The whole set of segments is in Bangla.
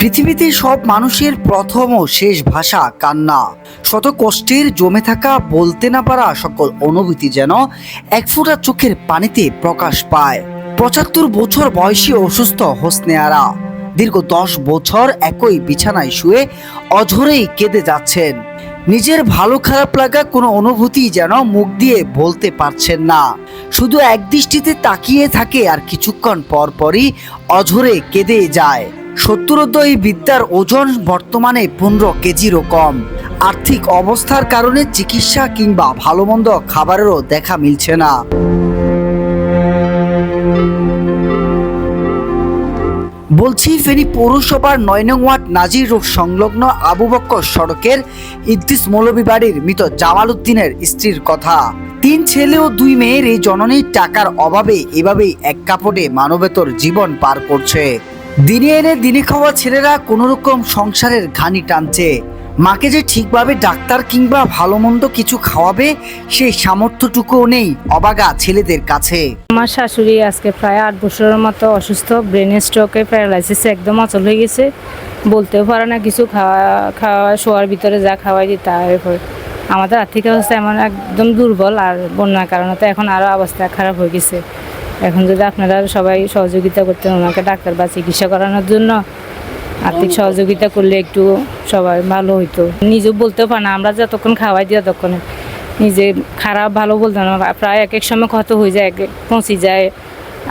পৃথিবীতে সব মানুষের প্রথম ও শেষ ভাষা কান্না। শত কষ্টের জমে থাকা, বলতে না পারা সকল অনুভূতি যেন এক ফোঁটা চোখের পানিতে প্রকাশ পায়। পঁচাত্তর বছর বয়সী অসুস্থ হোসনে আরা দীর্ঘ দশ বছর একই বিছানায় শুয়ে অঝরেই কেঁদে যাচ্ছেন। নিজের ভালো খারাপ লাগা কোনো অনুভূতি যেন মুখ দিয়ে বলতে পারছেন না। শুধু এক দৃষ্টিতে তাকিয়ে থাকে আর কিছুক্ষণ পর পরই অঝরে কেঁদে যায়। এই বিদ্যার ওজন বর্তমানে পনেরো কেজিরও কম। আর্থিক অবস্থার কারণে চিকিৎসা কিংবা ভালো মন্দ খাবারেরও দেখা মিলছে না। বলছি, ফেনী পৌরসভার নয় নং ওয়ার্ড নাজির রোড সংলগ্ন আবু বক্কর সড়কের ইদ্রিস মৌলভী বাড়ির মৃত জামাল উদ্দিনের স্ত্রীর কথা। তিন ছেলে ও দুই মেয়ের এই জননীর টাকার অভাবে এভাবেই এক কাপড়ে মানবেতর জীবন পার করছে। দিনে এনে দিনে খাওয়া ছেলেরা কোনো রকম সংসারের ঘানি টানছে। মাকে যে ঠিকভাবে ডাক্তার কিংবা ভালো মন্দ কিছু খাওয়াবে, সেই সামর্থ্যটুকুও নেই অবাগা ছেলেদের কাছে। আমার শাশুড়ি আজকে প্রায় আট বছরের মতো অসুস্থ ব্রেনের স্ট্রোকে প্যারালাইসিস একদম অচল হয়ে গেছে। বলতেও পারে না কিছু খাওয়া খাওয়া, শোয়ার ভিতরে যা খাওয়াই দিই তার আমাদের আর্থিক অবস্থা এমন একদম দুর্বল আর বন্যার কারণে তো এখন আরও অবস্থা খারাপ হয়ে গেছে। এখন যদি আপনারা সবাই সহযোগিতা করতেন ওনাকে ডাক্তার বা চিকিৎসা করানোর জন্য, আর্থিক সহযোগিতা করলে একটু সবাই ভালো হইতো। নিজেও বলতেও পারে না, আমরা যতক্ষণ খাওয়াই দিই ততক্ষণে। নিজে খারাপ ভালো বলতে না, প্রায় এক এক সময় ক্ষত হয়ে যায় পৌঁছে যায়।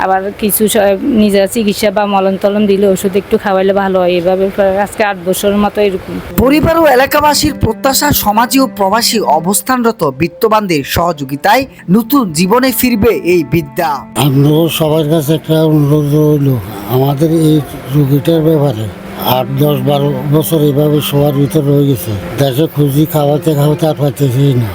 আবার কিছু নিজেরা চিকিৎসা বা মলম টলম দিলে ওষুধ একটু খাওয়াইলে ভালো হয়। এভাবে আজকে আট বছরের মতো এরকম। পরিবার ও এলাকাবাসীর প্রত্যাশা সমাজী ও প্রবাসী অবস্থানরত বিত্তবানদের সহযোগিতায় নতুন জীবনে ফিরবে এই বিদ্যা। আমরা সবার কাছে একটা অনুরোধ রইল আমাদের এই রুগীটার ব্যাপারে আট দশ বারো বছর এভাবে সবার ভিতরে রয়ে গেছে। দেশে খুঁজি খাওয়াতে খাওয়াতে আর পাইতেছি না।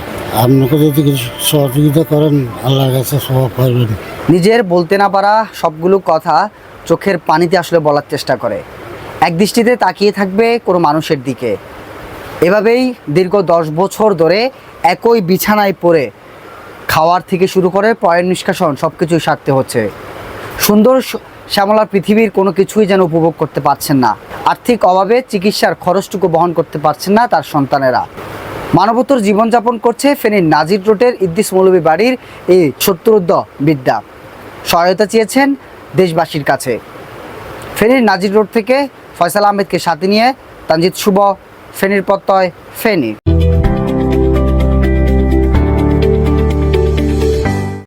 আপনাকে যদি কিছু সহযোগিতা করেন আল্লাহর কাছে স্বভাব পাইবেন। নিজের বলতে না পারা সবগুলো কথা চোখের পানিতে আসলে বলার চেষ্টা করে। এক দৃষ্টিতে তাকিয়ে থাকবে কোনো মানুষের দিকে। এভাবেই দীর্ঘ দশ বছর ধরে একই বিছানায় পড়ে খাওয়ার থেকে শুরু করে পয়ের নিষ্কাশন সব কিছুই সারতে হচ্ছে। সুন্দর স- শ্যামলা পৃথিবীর কোনো কিছুই যেন উপভোগ করতে পারছেন না। আর্থিক অভাবে চিকিৎসার খরচটুকু বহন করতে পারছেন না তার সন্তানেরা। মানবতর জীবনযাপন করছে ফেনীর নাজির রোডের ইদ্দিস মৌলভী বাড়ির এই সত্তরোদ্দ বিদ্যা। সহায়তা চেয়েছেন দেশবাসীর কাছে। ফেনীর নাজির রোড থেকে ফয়সাল আহমেদকে সাথে নিয়ে তানজিৎ শুভ ফেনীর প্রত্যয় ফেনী।